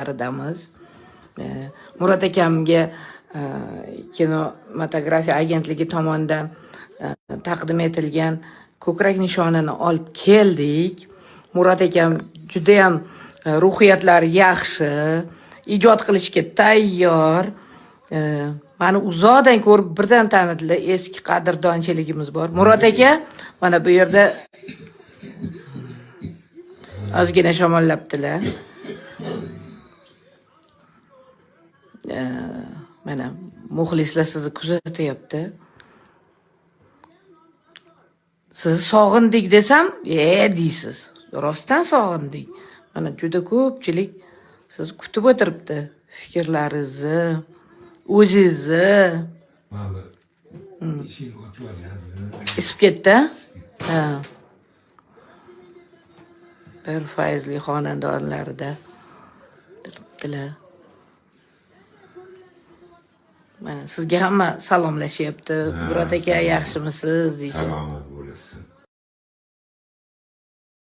aktyorlaridamiz E, murod akamga e, kinematografiya agentligi tomonidan e, taqdim etilgan ko'krak nishonini olib keldik. Murod akam judayam e, ruhiyatlari yaxshi ijod qilishga tayyor. Mani uzoqdan ko'rib birdan tanidilar eski qadrdonchiligimiz bor. Murod aka mana bu yerda ozgina shamollabdilar mana muxlislar sizni kuzatyapti. Sizni sog'indik desam e deysiz. Rostdan sog'indik. Mana juda ko'pchilik sizni kutib o'tiribdi fikrlaringizni o'zingizni. Yozdi. isib ketdi ha? Bir fayzli xonadonlarida turibdilar mana sizga hamma salomlashyapti. Murod aka yaxshimisiz? Deyishadi. Salomat bo'lasan.